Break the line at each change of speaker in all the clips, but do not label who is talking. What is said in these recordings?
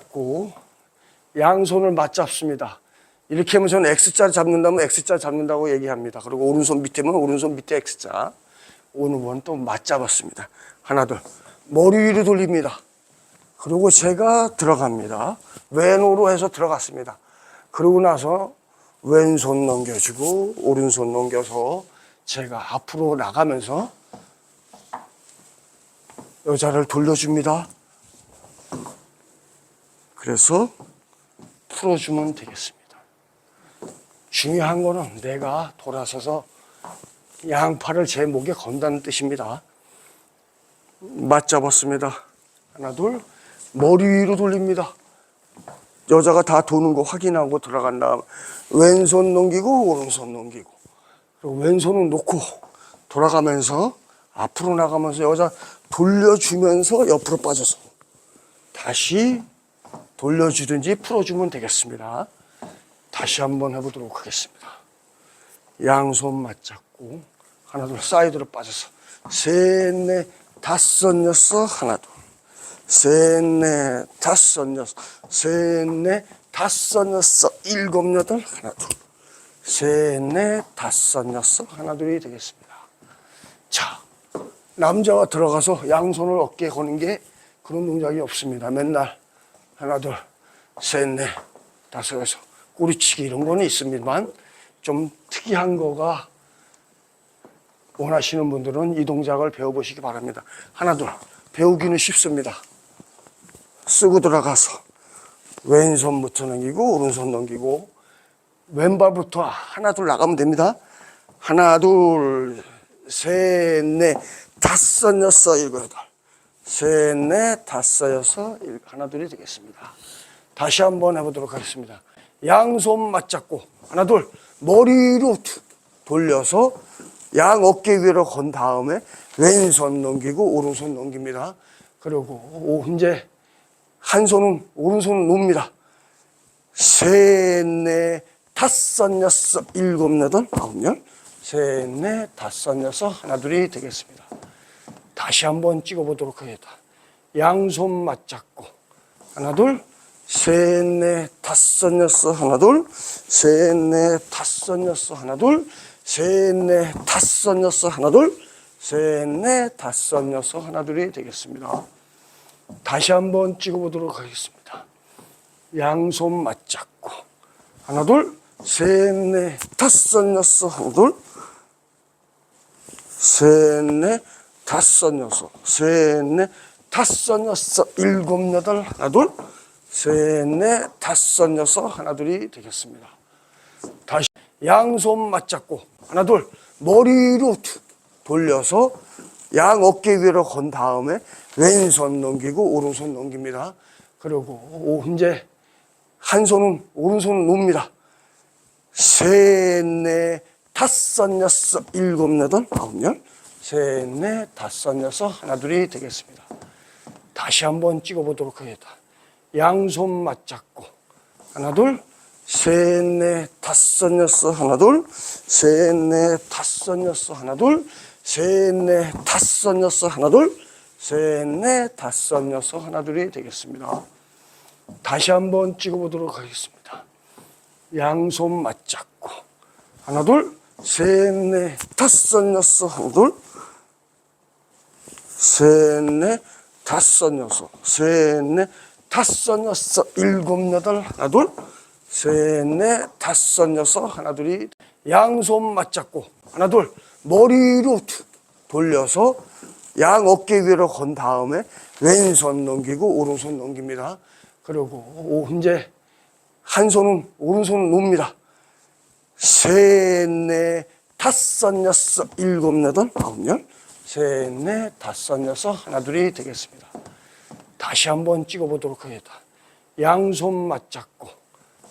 맞잡고 양손을 맞잡습니다. 이렇게 하면 저는 X자 잡는다면 X자 잡는다고 얘기합니다. 그리고 오른손 밑에면 오른손 밑에 X자. 오늘 번또 맞잡았습니다. 하나, 둘. 머리 위로 돌립니다. 그리고 제가 들어갑니다. 왼으로 해서 들어갔습니다. 그러고 나서 왼손 넘겨주고 오른손 넘겨서 제가 앞으로 나가면서 여자를 돌려줍니다. 그래서 풀어주면 되겠습니다. 중요한 거는 내가 돌아서서 양팔을 제 목에 건다는 뜻입니다. 맞잡았습니다. 하나, 둘. 머리 위로 돌립니다. 여자가 다 도는 거 확인하고 들어간 다음 왼손 넘기고 오른손 넘기고 왼손은 놓고 돌아가면서 앞으로 나가면서 여자 돌려주면서 옆으로 빠져서 다시 돌려주든지 풀어주면 되겠습니다. 다시 한번 해보도록 하겠습니다. 양손 맞잡고 하나 둘 사이드로 빠져서 셋넷 다섯 여섯 하나 둘 셋넷 다섯 여섯 셋넷 다섯 여섯 일곱 여덟 하나 둘 셋넷 다섯 여섯 하나 둘이 되겠습니다. 자 남자가 들어가서 양손을 어깨에 거는 게 그런 동작이 없습니다. 맨날 하나 둘 셋 넷 다섯 여섯 꼬리치기 이런 거는 있습니다만 좀 특이한 거가 원하시는 분들은 이 동작을 배워보시기 바랍니다. 하나 둘 배우기는 쉽습니다. 쓰고 들어가서 왼손부터 넘기고 오른손 넘기고 왼발부터 하나 둘 나가면 됩니다. 하나 둘 셋 넷 다섯 여섯 일곱 여덟 셋 넷 다섯 여섯 일 하나 둘이 되겠습니다. 다시 한번 해보도록 하겠습니다. 양손 맞잡고 하나 둘 머리로 툭 돌려서 양 어깨 위로 건 다음에 왼손 넘기고 오른손 넘깁니다. 그리고 오, 이제 한 손은 오른손을 놓습니다. 셋, 넷, 다섯, 여섯, 일곱, 여덟, 아홉, 열. 셋, 넷, 다섯, 여섯, 하나, 둘이 되겠습니다. 다시 한번 찍어보도록 하겠다. 양손 맞잡고. 하나, 둘, 셋, 넷, 다섯, 여섯, 하나, 둘, 셋, 넷, 다섯, 여섯, 하나, 둘, 셋, 넷, 다섯, 여섯, 하나, 둘, 셋, 넷, 다섯, 여섯, 하나, 둘이 되겠습니다. 다시 한번 찍어보도록 하겠습니다. 양손 맞잡고. 하나 둘셋 넷 다섯 여섯. 하나 둘셋넷 다섯 여섯 셋 넷 다섯 여섯 일곱 여덟 하나 둘 셋 넷 다섯 여섯 하나 둘이 되겠습니다. 다시 양손 맞잡고 하나 둘 머리로 툭 돌려서 양 어깨 위로 건 다음에 왼손 넘기고 오른손 넘깁니다. 그리고 오, 이제 한 손은 오른손을 놓습니다. 셋, 넷, 다섯, 여섯, 일곱, 여덟, 아홉, 열. 셋, 넷, 다섯, 여섯, 하나, 둘이 되겠습니다. 다시 한번 찍어보도록 하겠다. 양손 맞잡고 하나, 둘, 셋, 넷, 다섯, 여섯, 하나, 둘, 셋, 넷, 다섯, 여섯, 하나, 둘, 셋, 넷, 다섯, 여섯, 하나, 둘, 셋, 넷, 다섯, 여섯, 하나, 둘이 되겠습니다. 다시 한번 찍어보도록 하겠습니다. 양손 맞잡고 하나, 둘, 셋, 넷, 다섯, 여섯, 하나, 둘, 셋, 넷, 다섯, 여섯, 셋, 넷, 다섯, 여섯, 일곱, 여덟, 하나, 둘, 셋, 넷, 다섯, 여섯, 하나, 둘이 양손 맞잡고 하나, 둘, 머리로 툭 돌려서 양 어깨 위로 건 다음에 왼손 넘기고 오른손 넘깁니다. 그리고 오, 이제 한 손은 오른손을 놓습니다. 셋, 넷, 다섯, 여섯, 일곱, 여덟, 아홉, 열. 셋, 넷, 다섯, 여섯, 하나, 둘이 되겠습니다. 다시 한번 찍어보도록 하겠다. 양손 맞잡고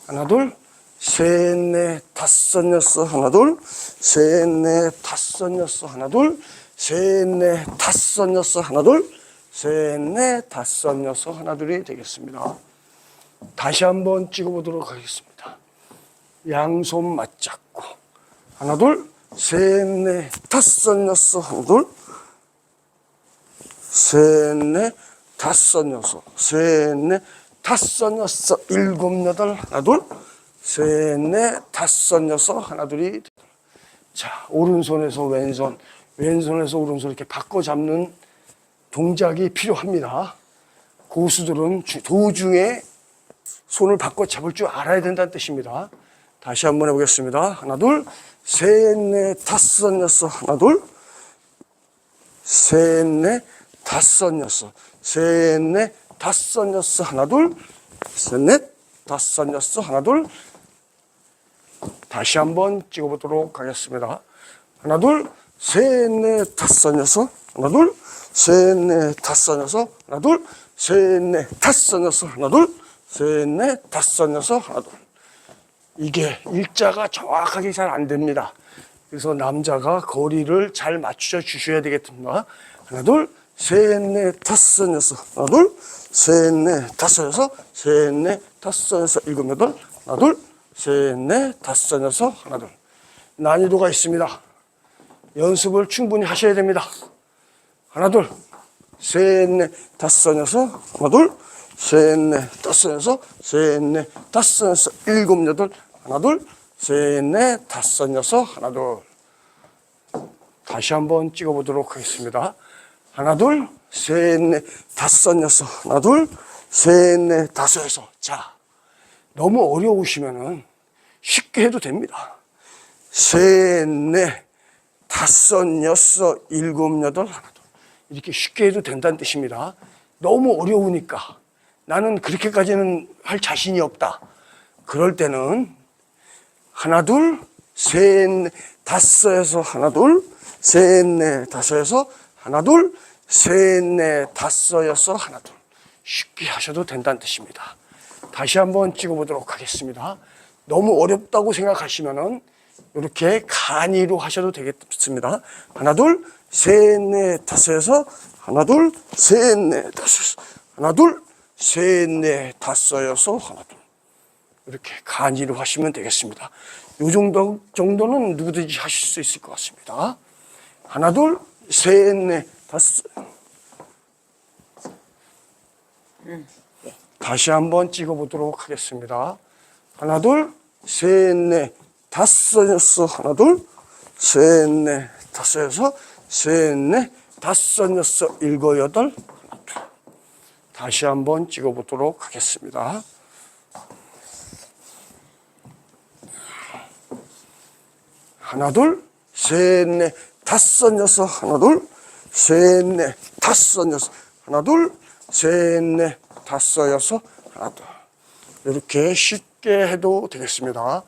하나, 둘, 셋, 넷, 다섯, 여섯, 하나, 둘, 셋, 넷, 다섯, 여섯, 하나, 둘, 셋, 넷, 다섯, 여섯, 하나, 둘, 셋, 넷, 다섯, 여섯, 하나, 둘이 되겠습니다. 다시 한번 찍어보도록 하겠습니다. 양손 맞잡고 하나, 둘, 셋, 넷, 다섯, 여섯, 둘, 셋, 넷, 다섯, 여섯, 셋, 넷, 다섯, 여섯, 일곱, 여덟, 하나, 둘, 셋, 넷, 다섯, 여섯, 하나, 둘이. 자, 오른손에서 왼손, 왼손에서 오른손 이렇게 바꿔 잡는 동작이 필요합니다. 고수들은 주- 도중에 손을 바꿔 잡을 줄 알아야 된다는 뜻입니다. 다시 한번 해보겠습니다. 하나, 둘, 셋, 넷, 다섯, 여섯, 하나, 둘, 셋, 넷, 다섯, 여섯, 셋, 넷, 다섯, 여섯, 하나, 둘, 셋, 넷, 다섯, 여섯, 하나, 둘. 다시 한번 찍어보도록 하겠습니다. 하나, 둘, 셋, 넷, 다섯, 여섯, 하나, 둘, 셋, 넷, 다섯, 여섯, 하나, 둘, 셋, 넷, 다섯, 여섯, 하나, 둘, 셋, 넷, 다섯, 여섯, 하나, 둘. 이게 일자가 정확하게 잘 안 됩니다. 그래서 남자가 거리를 잘 맞춰 주셔야 되겠습니다. 하나, 둘, 셋, 넷, 다섯, 여섯, 하나, 둘, 셋, 넷, 다섯, 여섯, 셋, 넷, 다섯, 여섯, 일곱, 여덟, 하나, 둘, 셋, 넷, 다섯, 여섯, 하나, 둘. 난이도가 있습니다. 연습을 충분히 하셔야 됩니다. 하나, 둘, 셋, 넷, 다섯, 여섯, 하나, 둘, 셋, 넷, 다섯, 여섯, 셋, 넷, 다섯, 여섯, 일곱, 여덟, 하나, 둘, 셋, 넷, 다섯, 여섯, 하나, 둘. 다시 한번 찍어보도록 하겠습니다. 하나, 둘, 셋, 넷, 다섯, 여섯, 하나, 둘, 셋, 넷, 다섯, 여섯. 자, 너무 어려우시면은 쉽게 해도 됩니다. 셋, 넷, 다섯, 여섯, 일곱, 여덟, 하나, 둘. 이렇게 쉽게 해도 된다는 뜻입니다. 너무 어려우니까 나는 그렇게까지는 할 자신이 없다. 그럴 때는 하나, 둘, 셋, 넷, 다섯에서 하나, 둘, 셋, 넷, 다섯에서 하나, 둘, 셋, 넷, 다섯, 여섯, 하나, 둘. 쉽게 하셔도 된다는 뜻입니다. 다시 한번 찍어보도록 하겠습니다. 너무 어렵다고 생각하시면은 이렇게 간이로 하셔도 되겠습니다. 하나, 둘, 셋, 넷, 다섯에서 하나, 둘, 셋, 넷, 다섯, 하나, 둘, 셋, 넷, 다섯, 여섯, 하나, 둘. 이렇게 간이로 하시면 되겠습니다. 이 정도, 정도는 누구든지 하실 수 있을 것 같습니다. 하나, 둘, 셋, 넷, 다섯. 다시 한번 찍어보도록 하겠습니다. 하나, 둘, 셋, 넷, 다섯, 여섯, 하나, 둘, 셋, 넷, 다섯, 여섯, 셋, 넷, 다섯, 여섯, 일곱, 여덟. 다시 한번 찍어보도록 하겠습니다. 하나 둘셋넷 다섯 여섯 하나 둘셋넷 다섯 여섯 하나 둘셋넷 다섯 여섯 하나 둘 이렇게 쉽게 해도 되겠습니다.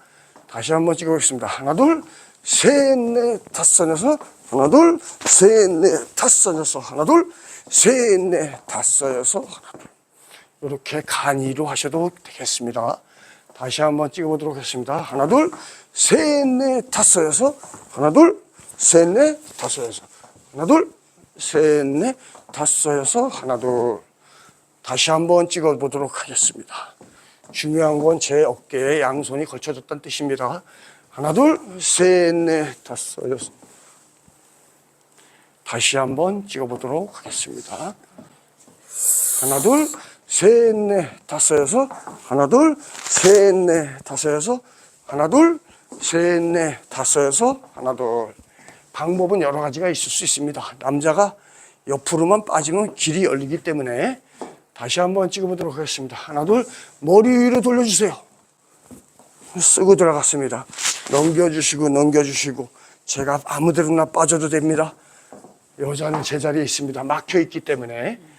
다시 한번 찍어보겠습니다. 하나 둘셋넷 다섯 여섯 하나 둘셋넷 다섯 여섯 하나 둘셋넷 다섯 여섯 하나 둘 이렇게 간이로 하셔도 되겠습니다. 다시 한번 찍어보도록 하겠습니다. 하나, 둘, 셋, 넷, 다섯, 여섯. 하나, 둘, 셋, 넷, 다섯, 여섯. 하나, 둘, 셋, 넷, 다섯, 여섯. 하나, 둘. 다시 한번 찍어보도록 하겠습니다. 중요한 건 제 어깨에 양손이 걸쳐졌다는 뜻입니다. 하나, 둘, 셋, 넷, 다섯, 여섯. 다시 한번 찍어보도록 하겠습니다. 하나 둘 셋 넷 다섯 여섯 하나 둘 셋 넷 다섯 여섯 하나 둘 셋 넷 다섯 여섯 하나 둘 방법은 여러 가지가 있을 수 있습니다. 남자가 옆으로만 빠지면 길이 열리기 때문에 다시 한번 찍어보도록 하겠습니다. 하나 둘 머리 위로 돌려주세요. 쓰고 들어갔습니다. 넘겨주시고 넘겨주시고 제가 아무데나 빠져도 됩니다. 여자는 제자리에 있습니다. 막혀 있기 때문에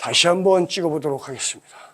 다시 한번 찍어보도록 하겠습니다.